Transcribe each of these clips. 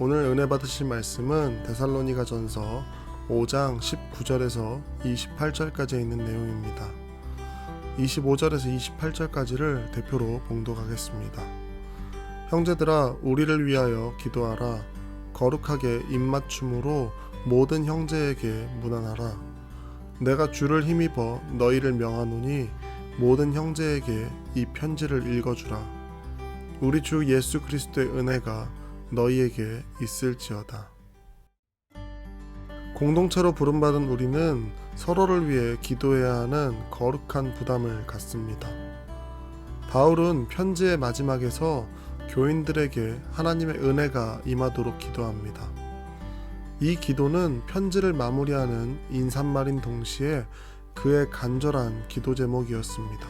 오늘 은혜 받으실 말씀은 데살로니가 전서 5장 19절에서 28절까지 있는 내용입니다. 25절에서 28절까지를 대표로 봉독하겠습니다. 형제들아 우리를 위하여 기도하라 거룩하게 입맞춤으로 모든 형제에게 문안하라 내가 주를 힘입어 너희를 명하노니 모든 형제에게 이 편지를 읽어주라 우리 주 예수 그리스도의 은혜가 너희에게 있을지어다. 공동체로 부름받은 우리는 서로를 위해 기도해야 하는 거룩한 부담을 갖습니다. 바울은 편지의 마지막에서 교인들에게 하나님의 은혜가 임하도록 기도합니다. 이 기도는 편지를 마무리하는 인사말인 동시에 그의 간절한 기도 제목이었습니다.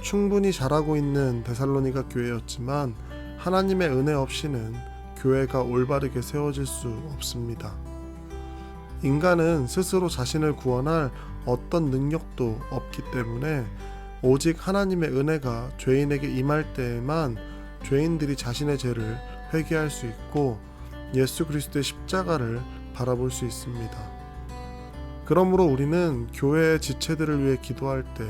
충분히 잘하고 있는 데살로니가 교회였지만 하나님의 은혜 없이는 교회가 올바르게 세워질 수 없습니다. 인간은 스스로 자신을 구원할 어떤 능력도 없기 때문에 오직 하나님의 은혜가 죄인에게 임할 때에만 죄인들이 자신의 죄를 회개할 수 있고 예수 그리스도의 십자가를 바라볼 수 있습니다. 그러므로 우리는 교회의 지체들을 위해 기도할 때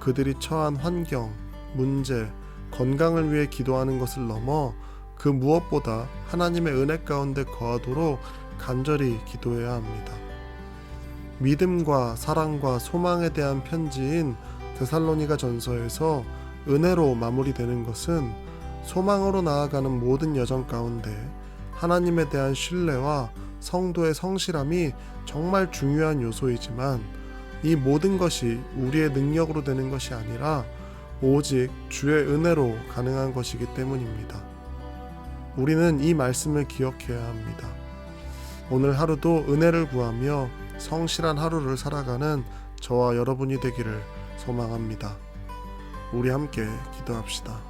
그들이 처한 환경, 문제, 건강을 위해 기도하는 것을 넘어 그 무엇보다 하나님의 은혜 가운데 거하도록 간절히 기도해야 합니다. 믿음과 사랑과 소망에 대한 편지인 데살로니가 전서에서 은혜로 마무리되는 것은 소망으로 나아가는 모든 여정 가운데 하나님에 대한 신뢰와 성도의 성실함이 정말 중요한 요소이지만 이 모든 것이 우리의 능력으로 되는 것이 아니라 오직 주의 은혜로 가능한 것이기 때문입니다. 우리는 이 말씀을 기억해야 합니다. 오늘 하루도 은혜를 구하며 성실한 하루를 살아가는 저와 여러분이 되기를 소망합니다. 우리 함께 기도합시다.